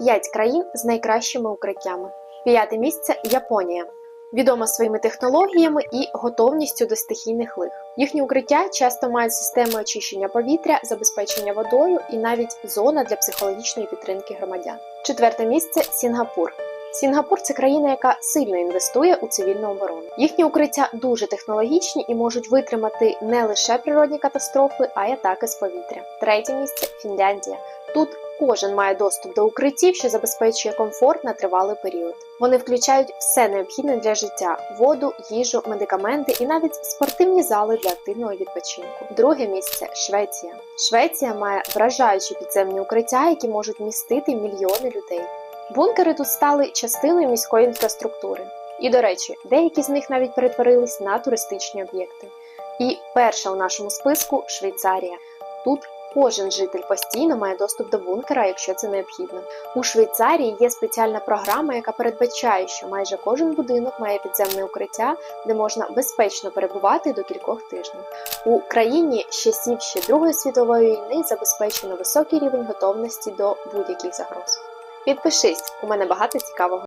5 країн з найкращими укриттями. П'яте місце Японія. Відома своїми технологіями і готовністю до стихійних лих. Їхні укриття часто мають системи очищення повітря, забезпечення водою і навіть зона для психологічної підтримки громадян. Четверте місце Сінгапур. Сінгапур це країна, яка сильно інвестує у цивільну оборону. Їхні укриття дуже технологічні і можуть витримати не лише природні катастрофи, а й атаки з повітря. Третє місце Фінляндія. Тут кожен має доступ до укриттів, що забезпечує комфорт на тривалий період. Вони включають все необхідне для життя: воду, їжу, медикаменти і навіть спортивні зали для активного відпочинку. Друге місце Швеція. Швеція має вражаючі підземні укриття, які можуть містити мільйони людей. Бункери тут стали частиною міської інфраструктури. І, до речі, деякі з них навіть перетворились на туристичні об'єкти. І перша у нашому списку Швейцарія. Тут кожен житель постійно має доступ до бункера, якщо це необхідно. У Швейцарії є спеціальна програма, яка передбачає, що майже кожен будинок має підземне укриття, де можна безпечно перебувати до кількох тижнів. У країні часів ще Другої світової війни забезпечено високий рівень готовності до будь-яких загроз. Підпишись, у мене багато цікавого.